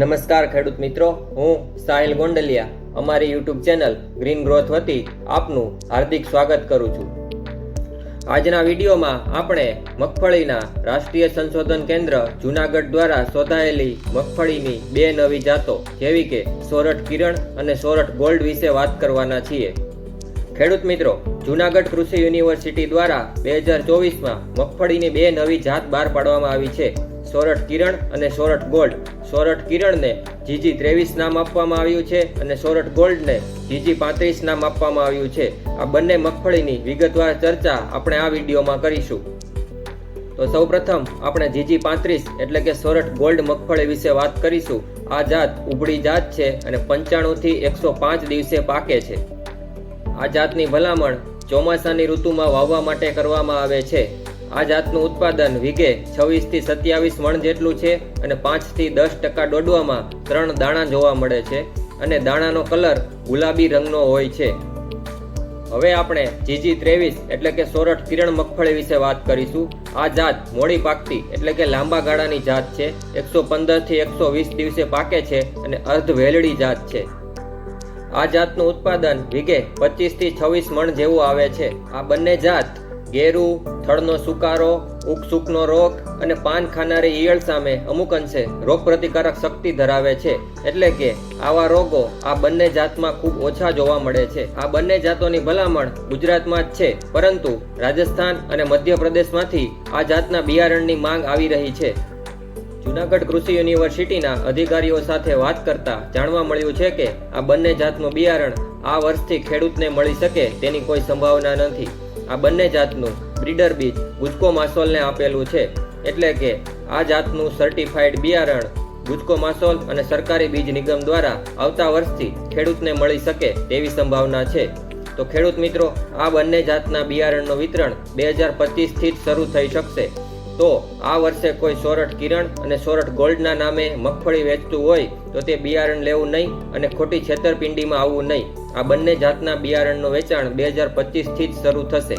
નમસ્કાર ખેડૂત મિત્રો, હું સાહિલ ગોંડલિયા. અમારી યુટ્યુબ ચેનલ ગ્રીન ગ્રોથ વતી આપનું હાર્દિક સ્વાગત કરું છું. આજના વિડીયોમાં આપણે મગફળીના રાષ્ટ્રીય સંશોધન કેન્દ્ર જુનાગઢ દ્વારા શોધાયેલી મગફળીની બે નવી જાતો, જેવી કે સોરઠ કિરણ અને સોરઠ ગોલ્ડ વિશે વાત કરવાના છીએ. ખેડૂત મિત્રો, જુનાગઢ કૃષિ યુનિવર્સિટી દ્વારા બે હજાર ચોવીસમાં મગફળીની બે નવી જાત બહાર પાડવામાં આવી છે. સોરઠ કિરણ અને સોરઠ ગોલ્ડ. સોરઠ કિરણને જીજી ત્રેવીસ નામ આપવામાં આવ્યું છે અને સોરઠ ગોલ્ડને જીજી પાંત્રીસ નામ આપવામાં આવ્યું છે. આ બંને મગફળીની વિગતવાર ચર્ચા આપણે આ વિડીયોમાં કરીશું. તો સૌપ્રથમ આપણે જીજી પાંત્રીસ એટલે કે સોરઠ ગોલ્ડ મગફળી વિશે વાત કરીશું. આ જાત ઉભળી જાત છે અને પંચાણુંથી એકસો પાંચ દિવસે પાકે છે. આ જાતની ભલામણ ચોમાસાની ઋતુમાં વાવવા માટે કરવામાં આવે છે. આ જાતનું ઉત્પાદન વીઘે છવ્વીસથી સત્યાવીસ મણ જેટલું છે અને પાંચથી દસ ટકા દોડવામાં ત્રણ દાણા જોવા મળે છે અને દાણાનો કલર ગુલાબી રંગનો હોય છે. હવે આપણે જીજી ત્રેવીસ એટલે કે સોરઠ કિરણ મગફળી વિશે વાત કરીશું. આ જાત મોડી પાકતી એટલે કે લાંબા ગાળાની જાત છે. એકસો પંદરથી એકસો વીસ દિવસે પાકે છે અને અર્ધ વેલડી જાત છે. આ જાતનું ઉત્પાદન વીઘે પચીસથી છવ્વીસ મણ જેવું આવે છે. આ બંને જાત ગેરુ થડનો સુકારો ઉકસુકનો રોગ અને પાન ખાનારી ઈયળ સામે અમુક અંશે રોગ પ્રતિકારક શક્તિ ધરાવે છે. એટલે કે આવા રોગો આ બંને જાતમાં ખૂબ ઓછા જોવા મળે છે. આ બંને જાતોની ભલામણ ગુજરાતમાં જ છે. પરંતુ રાજસ્થાન અને મધ્યપ્રદેશમાંથી આ જાતના બિયારણની માંગ આવી રહી છે. જુનાગઢ કૃષિ યુનિવર્સિટીના અધિકારીઓ સાથે વાત કરતા જાણવા મળ્યું છે કે આ બંને જાતનું બિયારણ આ વર્ષથી ખેડૂતને મળી શકે તેની કોઈ સંભાવના નથી. આ બંને જાતનું બ્રીડર બીજ ગુજકો માસોલને આપેલું છે. એટલે કે આ જાતનું સર્ટિફાઈડ બિયારણ ગુજકો માસોલ અને સરકારી બીજ નિગમ દ્વારા આવતા વર્ષથી ખેડૂતને મળી શકે તેવી સંભાવના છે. તો ખેડૂત મિત્રો, આ બંને જાતના બિયારણનું વિતરણ બે હજાર પચીસથી જ શરૂ થઈ શકશે. તો આ વર્ષે કોઈ સોરઠ કિરણ અને સોરઠ ગોલ્ડના નામે મગફળી વેચતું હોય તો તે બિયારણ લેવું નહીં અને ખોટી છેતરપિંડીમાં આવવું નહીં. આ બંને જાતના બિયારણનું વેચાણ બે હજાર પચીસથી જ શરૂ થશે.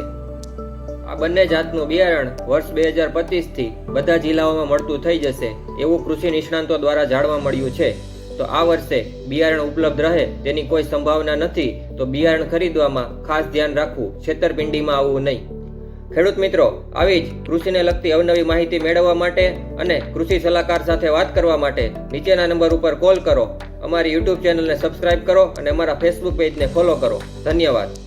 આ બંને જાતનું બિયારણ વર્ષ બે હજાર પચીસથી બધા જિલ્લાઓમાં મળતું થઈ જશે એવું કૃષિ નિષ્ણાંતો દ્વારા જાણવા મળ્યું છે. તો આ વર્ષે બિયારણ ઉપલબ્ધ રહે તેની કોઈ સંભાવના નથી તો બિયારણ ખરીદવામાં ખાસ ધ્યાન રાખવું, છેતરપિંડીમાં આવવું નહીં. ખેડૂત મિત્રો, આવી જ કૃષિને લગતી અવનવી માહિતી મેળવવા માટે અને કૃષિ સલાહકાર સાથે વાત કરવા માટે નીચેના નંબર ઉપર કોલ કરો. અમારી યુટ્યુબ ચેનલને સબસ્ક્રાઇબ કરો અને અમારા ફેસબુક પેજને ફોલો કરો. ધન્યવાદ.